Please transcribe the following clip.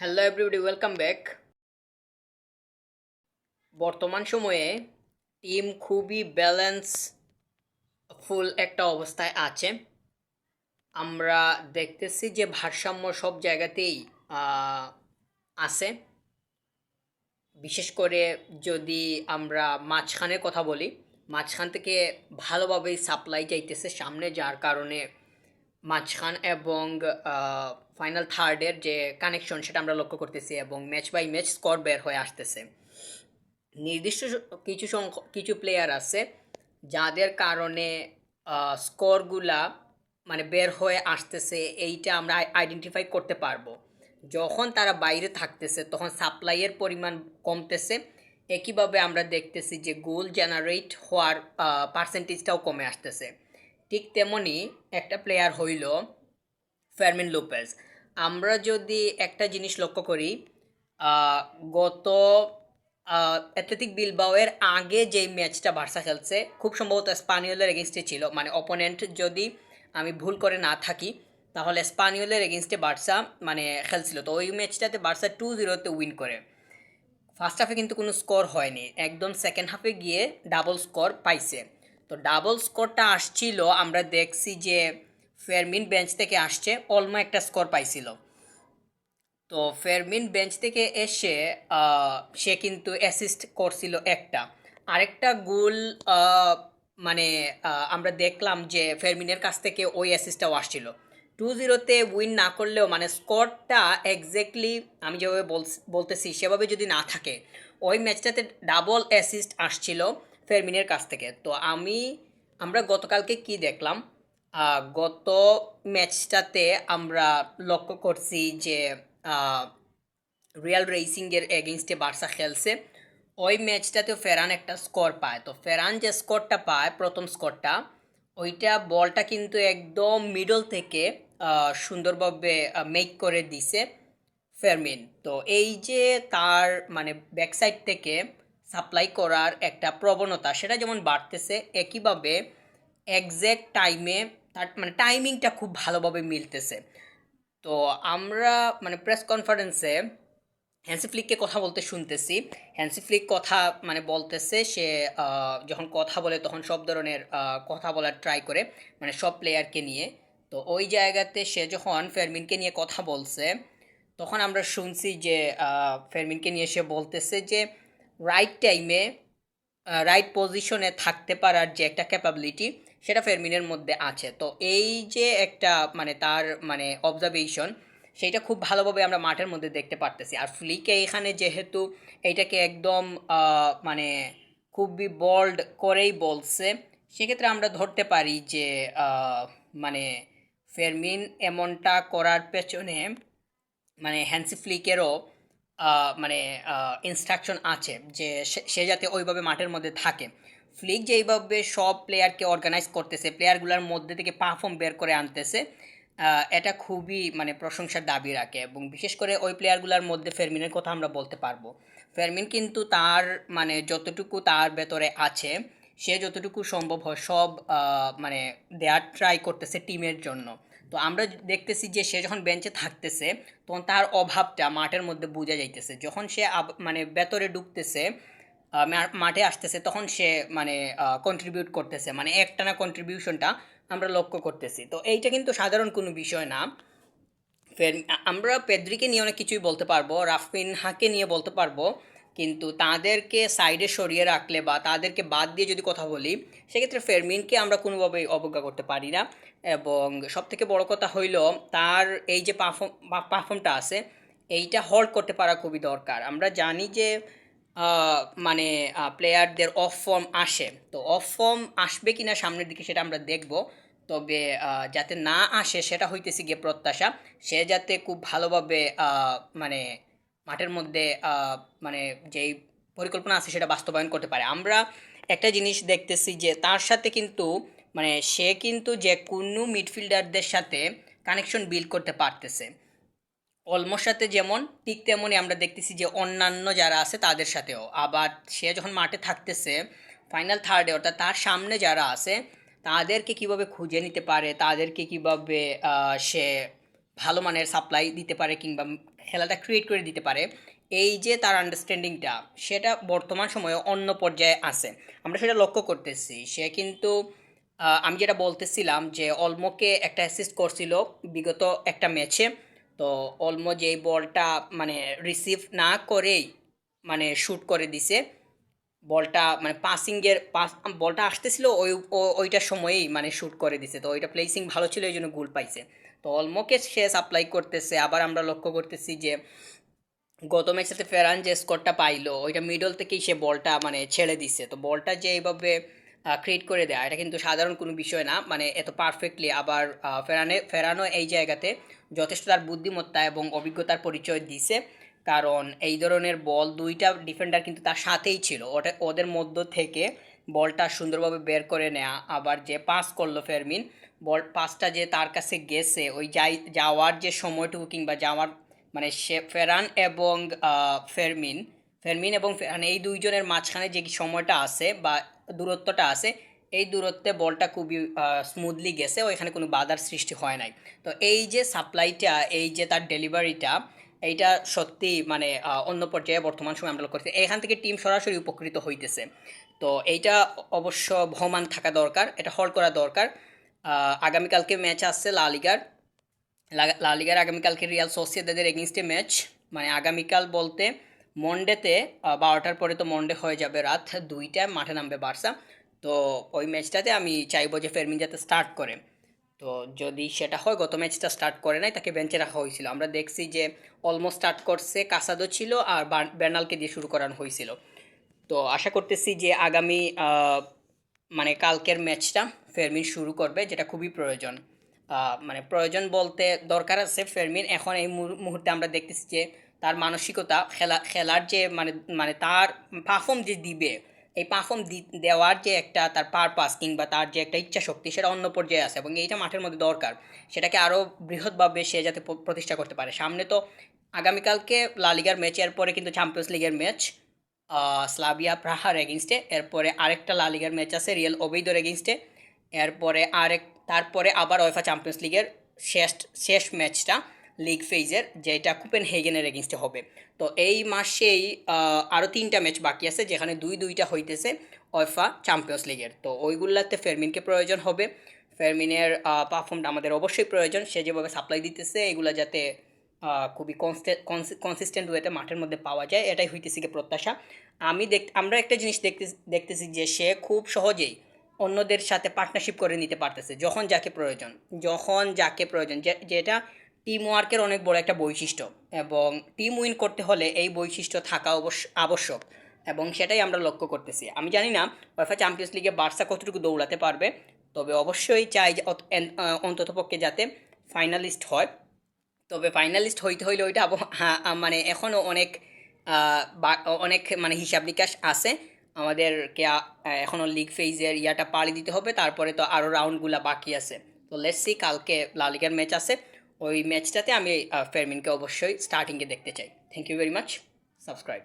Hello everybody welcome back বর্তমান সময়ে team খুবই ব্যালেন্স ফুল একটা অবস্থায় আছে। আমরা দেখতেছি যে ভারসাম্য সব জায়গাতেই আছে। বিশেষ করে যদি আমরা মাঝখানের কথা বলি, মাঝখান থেকে ভালোভাবেই সাপ্লাই যাইতেছে সামনে, যার কারণে মাঝখান এবং ফাইনাল থার্ডের যে কানেকশন সেটা আমরা লক্ষ্য করতেছি এবং ম্যাচ বাই ম্যাচ স্কোর বের হয়ে আসতেছে। নির্দিষ্ট কিছু সংখ্যক কিছু প্লেয়ার আছে যাদের কারণে স্কোরগুলা মানে বের হয়ে আসতেছে এইটা আমরা আইডেন্টিফাই করতে পারব। যখন তারা বাইরে থাকতেছে তখন সাপ্লাইয়ের পরিমাণ কমতেছে। একইভাবে আমরা দেখতেছি যে গোল জেনারেট হওয়ার পার্সেন্টেজটাও কমে আসতেছে। ঠিক তেমনি একটা প্লেয়ার হইল ফার্মিন লোপেজ আমরা যদি একটা জিনিস লক্ষ্য করি গত অ্যাথলেটিক বিলবাওয়ের আগে যেই ম্যাচটা বার্সা খেলছে, খুব সম্ভবত স্পানিওলের এগেনস্টে ছিল। মানে অপোনেন্ট যদি আমি ভুল করে না থাকি, তাহলে স্পানিওলের এগেনস্টে বার্সা মানে খেলছিল। তো ওই ম্যাচটাতে বার্সা টু জিরোতে উইন করে। ফার্স্ট হাফে কিন্তু কোনো স্কোর হয়নি। একদম সেকেন্ড হাফে গিয়ে ডাবল স্কোর পাইছে। তো ডাবল স্কোরটা আসছিল, আমরা দেখছি যে ফেরমিন বেঞ্চ থেকে আসছে অলমো একটা স্কোর পাইছিল। তো ফেরমিন বেঞ্চ থেকে এসে সে কিন্তু অ্যাসিস্ট করছিল একটা। আরেকটা গোল মানে আমরা দেখলাম যে ফেরমিনের কাছ থেকে ওই অ্যাসিস্টটাও আসছিল। টু জিরোতে উইন না করলেও মানে স্কোরটা এক্স্যাক্টলি আমি যেভাবে বলতেছি সেভাবে যদি না থাকে, ওই ম্যাচটাতে ডাবল অ্যাসিস্ট আসছিল। ফেরমিনের কাছ থেকে। তো আমি, আমরা গতকালকে কি দেখলাম? গত ম্যাচটাতে আমরা লক্ষ্য করছি যে রিয়াল রেসিংয়ের এগেনস্টে বার্সা খেলছে। ওই ম্যাচটাতেও ফেরান একটা স্কোর পায়। তো ফেরান যে স্কোরটা পায়, প্রথম স্কোরটা ওইটা বলটা কিন্তু একদম মিডল থেকে সুন্দরভাবে মেক করে দিছে ফেরমিন তো এই যে তার মানে ব্যাকসাইড থেকে সাপ্লাই করার একটা প্রবণতা, সেটা যেমন বাড়তেছে, একইভাবে একজ্যাক্ট টাইমে তার মানে টাইমিংটা খুব ভালোভাবে মিলতেছে। তো আমরা মানে প্রেস কনফারেন্সে হ্যান্সি ফ্লিককে কথা বলতে শুনতেছি। হ্যান্সি ফ্লিক কথা মানে বলতেছে, সে যখন কথা বলে তখন সব ধরনের কথা বলার ট্রাই করে মানে সব প্লেয়ারকে নিয়ে। তো ওই জায়গাতে সে যখন ফেরমিনকে নিয়ে কথা বলছে, তখন আমরা শুনছি যে ফেরমিনকে নিয়ে সে বলতেছে যে রাইট টাইমে রাইট পজিশনে থাকতে পারার যে একটা ক্যাপাবিলিটি সেটা ফেরমিনের মধ্যে আছে। তো এই যে একটা মানে তার মানে অবজারভেশন সেইটা খুব ভালোভাবে আমরা মাঠের মধ্যে দেখতে পারতেছি। আর ফ্লিকে এখানে যেহেতু এইটাকে একদম মানে খুবই বোল্ড করেই বলছে, সেক্ষেত্রে আমরা ধরতে পারি যে মানে ফেরমিন এমনটা করার পেছনে মানে হ্যান্সি ফ্লিকেরও মানে ইনস্ট্রাকশন আছে যে সে- যাতে ওইভাবে মাঠের মধ্যে থাকে। ফ্লিক যেইভাবে সব প্লেয়ারকে অর্গানাইজ করতেছে প্লেয়ারগুলোর মধ্যে থেকে পারফর্ম বের করে আনতেছে এটা খুবই মানে প্রশংসার দাবি রাখে এবং বিশেষ করে ওই প্লেয়ারগুলোর মধ্যে ফেরমিনের কথা আমরা বলতে পারব। ফেরমিন কিন্তু তার মানে যতটুকু তার ভেতরে আছে, সে যতটুকু সম্ভব হয় সব মানে দেয়ার ট্রাই করতেছে টিমের জন্য। তো আমরা দেখতেছি যে সে যখন বেঞ্চে থাকতেছে, তখন তার অভাবটা মাঠের মধ্যে বোঝা যাইতেছে। যখন সে মানে ভেতরে ঢুকতেছে মাঠে আসতেছে, তখন সে মানে কন্ট্রিবিউট করতেছে। মানে একটানা কন্ট্রিবিউশনটা আমরা লক্ষ্য করতেছি। তো এইটা কিন্তু সাধারণ কোনো বিষয় না। ফের আমরা পেদ্রিকে নিয়ে অনেক কিছুই বলতে পারব রাফিন হাকে নিয়ে বলতে পারব। কিন্তু তাদেরকে সাইডে সরিয়ে রাখলে বা তাদেরকে বাদ দিয়ে যদি কথা বলি, সেক্ষেত্রে ফেরমিনকে আমরা কোনোভাবেই অবজ্ঞা করতে পারি না। এবং সবথেকে বড় কথা হইল, তার এই যে পারফর্ম পারফর্মটা আছে, এইটা হোল্ড করতে পারা খুবই দরকার। আমরা জানি যে মানে প্লেয়ারদের অফ ফর্ম আসে। তো অফ ফর্ম আসবে কিনা সামনের দিকে সেটা আমরা দেখব। তবে যাতে না আসে, সেটা হইতেছে গিয়ে প্রত্যাশা। সে যাতে খুব ভালোভাবে মানে মাঠের মধ্যে মানে যেই পরিকল্পনা আছে সেটা বাস্তবায়ন করতে পারে। আমরা একটা জিনিস দেখতেছি যে তার সাথে কিন্তু মানে সে কিন্তু যে কোনো মিডফিল্ডারদের সাথে কানেকশন বিল্ড করতে পারতেছে। অলমোর সাথে যেমন, ঠিক তেমনই আমরা দেখতেছি যে অন্যান্য যারা আছে তাদের সাথেও। আবার সে যখন মাঠে থাকতেছে ফাইনাল থার্ডে অর্থাৎ তার সামনে যারা আছে, তাদেরকে কীভাবে খুঁজে নিতে পারে, তাদেরকে কীভাবে সে ভালো মানের সাপ্লাই দিতে পারে কিংবা খেলাটা ক্রিয়েট করে দিতে পারে, এই যে তার আন্ডারস্ট্যান্ডিংটা সেটা বর্তমান সময়ে অন্য পর্যায়ে আছে। আমরা সেটা লক্ষ্য করতেছি, সে কিন্তু আমি যেটা বলতেছিলাম যে অলমোকে একটা অ্যাসিস্ট করছিল বিগত একটা ম্যাচে তো অলমো যেই বলটা মানে রিসিভ না করেই মানে শ্যুট করে দিছে, বলটা মানে পাসিংয়ের পাস বলটা আসতেছিল ওই ওইটার সময়েই মানে শ্যুট করে দিছে, তো ওইটা প্লেসিং ভালো ছিল এই জন্য গোল পাইছে। তো অলমোকে সে সাপ্লাই করতেছে। আবার আমরা লক্ষ্য করতেছি যে, গত ম্যাচটাতে ফেরান যে স্কোরটা পাইলো, ওইটা মিডল থেকেই সে বলটা মানে ছেড়ে দিছে। তো বলটা যে এইভাবে ক্রিয়েট করে দেয়, এটা কিন্তু সাধারণ কোনো বিষয় না। মানে এত পারফেক্টলি আবার ফেরানে ফেরানো এই জায়গাতে যথেষ্ট তার বুদ্ধিমত্তা এবং অভিজ্ঞতার পরিচয় দিছে। কারণ এই ধরনের বল দুইটা ডিফেন্ডার কিন্তু তার সাথেই ছিল। ওটা, ওদের মধ্য থেকে বলটা সুন্দরভাবে বের করে নেওয়া আবার যে পাস করল ফেরমিন, বল, পাসটা যে তার কাছে গেছে, ওই যাই, যাওয়ার যে সময়টুকু কিংবা যাওয়ার মানে সে, ফেরান এবং ফেরমিন ফেরমিন এবং ফেরান এই দুইজনের মাঝখানে যে সময়টা আছে বা দূরত্বটা আছে, এই দূরত্বে বলটা খুবই স্মুথলি গেছে, ওইখানে কোনো বাধার সৃষ্টি হয় নাই। তো এই যে সাপ্লাইটা এই যে তার ডেলিভারিটা এইটা সত্যি মানে অন্য পর্যায়ে বর্তমান সময় আমরা করছি। এখান থেকে টিম সরাসরি উপকৃত হইতেছে। তো এইটা অবশ্য ভমান থাকা দরকার, এটা হল করা দরকার। আগামীকালকে ম্যাচ আসছে লা লিগার। লা- লা লিগার আগামীকালকে রিয়াল সোসিয়েদাদের এগেনস্টে ম্যাচ মানে আগামীকাল বলতে মন্ডেতে বারোটার পরে তো মন্ডে হয়ে যাবে রাত দুইটায়, মাঠে নামবে বার্সা। তো ওই ম্যাচটাতে আমি চাইব যে ফেরমিন যাতে স্টার্ট করে। তো যদি সেটা হয়, গত ম্যাচটা স্টার্ট করে নাই, তাকে বেঞ্চে রাখা হয়েছিল। আমরা দেখছি যে অলমোস্ট স্টার্ট করছে কাসাদো ছিল আর বার্ন- বের্নালকে দিয়ে শুরু করানো হয়েছিল। তো আশা করতেছি যে আগামী মানে কালকের ম্যাচটা ফেরমিন শুরু করবে, যেটা খুবই প্রয়োজন। মানে প্রয়োজন বলতে দরকার আছে ফেরমিন। এখন এই মুহূর- মুহূর্তে আমরা দেখতেছি যে তার মানসিকতা, খেলা, খেলার যে মানে মানে তার পারফর্ম যে দিবে, এই পারফর্ম দেওয়ার যে একটা তার পারপাস কিংবা তার যে একটা ইচ্ছা শক্তি সেটা অন্য পর্যায়ে আছে এবং এইটা মাঠের মধ্যে দরকার। সেটাকে আরও বৃহৎভাবে সে যাতে প্রতিষ্ঠা করতে পারে। সামনে তো আগামীকালকে লা লিগার ম্যাচ এরপরে কিন্তু চ্যাম্পিয়ন্স লিগের ম্যাচ স্লাভিয়া প্রাহার এগেনস্টে এরপরে আরেকটা লা লিগার ম্যাচ আছে, রিয়েল ওবেইদর এগেনস্টে এরপরে আরেক, তারপরে আবার ওয়েফা চ্যাম্পিয়ন্স লিগের শেষ শেষ ম্যাচটা লিগ ফেজের যেটা কুপেন হেগেনের এগেনস্টে হবে। তো এই মাসেই আরও তিনটা ম্যাচ বাকি আছে, যেখানে দুই দুইটা হইতেছে ওয়েফা চ্যাম্পিয়ন্স লিগের তো ওইগুলাতে ফেরমিনকে প্রয়োজন হবে। ফেরমিনের পারফর্মটা আমাদের অবশ্যই প্রয়োজন। সে যেভাবে সাপ্লাই দিতেছে, এগুলো যাতে খুবই কনস্টে কনসিস্টেন্ট ওয়েতে মাঠের মধ্যে পাওয়া যায়, এটাই হইতেছে কি প্রত্যাশা। আমি দেখ, আমরা একটা জিনিস দেখতে দেখতেছি যে সে খুব সহজেই অন্যদের সাথে পার্টনারশিপ করে নিতে পারতেছে, যখন যাকে প্রয়োজন। যখন যাকে প্রয়োজন যেটা টিম ওয়ার্কের অনেক বড় একটা বৈশিষ্ট্য, এবং টিম উইন করতে হলে এই বৈশিষ্ট্য থাকা অবশ্য আবশ্যক, এবং সেটাই আমরা লক্ষ্য করতেছি। আমি জানি না ওয়েফা চ্যাম্পিয়ন্স লিগে বার্সা কতটুকু দৌড়াতে পারবে, তবে অবশ্যই চাই অন্ততপক্ষে যাতে ফাইনালিস্ট হয়। তবে ফাইনালিস্ট হইতে হইলে ওইটা হ্যাঁ, মানে এখনও অনেক অনেক মানে হিসাব নিকাশ আছে। আমাদেরকে এখনও লিগ ফেজের ইয়াটা পাড়ি দিতে হবে। তারপরে তো আরও রাউন্ডগুলো বাকি আছে। তো লেটসি কালকে লালিগার ম্যাচ আছে। ওই ম্যাচটাতে আমি ফেরমিনকে অবশ্যই স্টার্টিংয়ে দেখতে চাই। Thank you very much subscribe